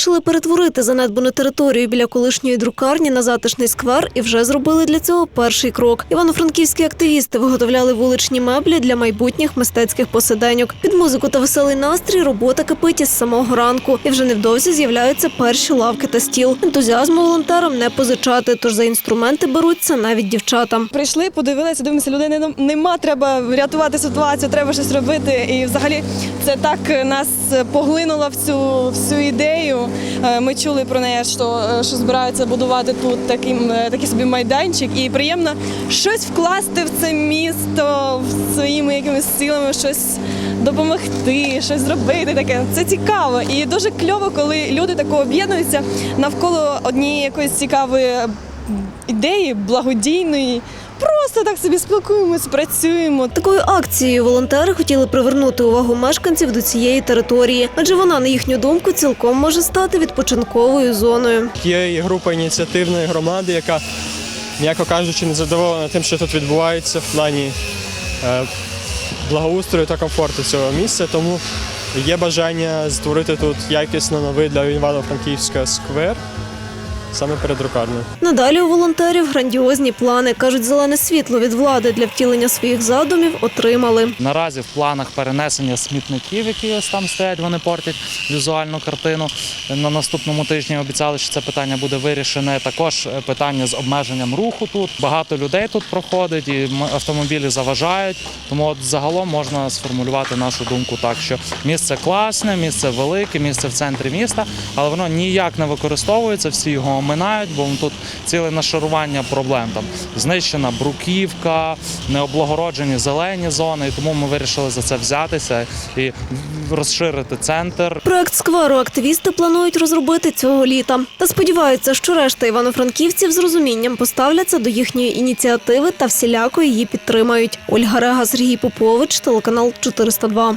вирішили перетворити занедбану територію біля колишньої друкарні на затишний сквер і вже зробили для цього перший крок. Івано-франківські активісти виготовляли вуличні меблі для майбутніх мистецьких посиденьок. Під музику та веселий настрій робота кипить із самого ранку. І вже невдовзі з'являються перші лавки та стіл. Ентузіазму волонтерам не позичати, тож за інструменти беруться навіть дівчата. Прийшли, подивилися, дивимося, людей не- нема, треба рятувати ситуацію, треба щось робити. І взагалі це так нас поглинуло в цю всю ідею. Е, Ми чули про неї, що, е, що збираються будувати тут таким, е, такий собі майданчик. І приємно щось вкласти в це місто своїми якимись силами, щось допомогти, щось зробити таке. Це цікаво. І дуже кльово, коли люди тако об'єднуються навколо однієї якоїсь цікавої ідеї, благодійної. Просто так собі спілкуємось, працюємо. Такою акцією волонтери хотіли привернути увагу мешканців до цієї території, адже вона, на їхню думку, цілком може стати відпочинковою зоною. Є і група ініціативної громади, яка, м'яко кажучи, не задоволена тим, що тут відбувається в плані е, благоустрою та комфорту цього місця. Тому є бажання створити тут якісно новий для Івано-Франківська сквер саме перед друкарнею. Надалі у волонтерів грандіозні плани. кажуть, зелене світло від влади для втілення своїх задумів отримали. Наразі в планах перенесення смітників, які там стоять, вони портять візуальну картину. На наступному тижні обіцяли, що це питання буде вирішене. Також е, питання з обмеженням руху тут. Багато людей тут проходить, і автомобілі заважають. Тому от загалом можна сформулювати нашу думку так, що місце класне, місце велике, місце в центрі міста, але воно ніяк не використовується. Всі його оминають, бо тут ціле нашарування проблем. Там знищена бруківка, необлагороджені зелені зони. І тому ми вирішили за це взятися і розширити центр. Проект скверу активісти планують розробити цього літа. Та сподіваються, що решта івано-франківців з розумінням поставляться до їхньої ініціативи та всіляко її підтримають. Ольга Рега, Сергій Попович, телеканал 402.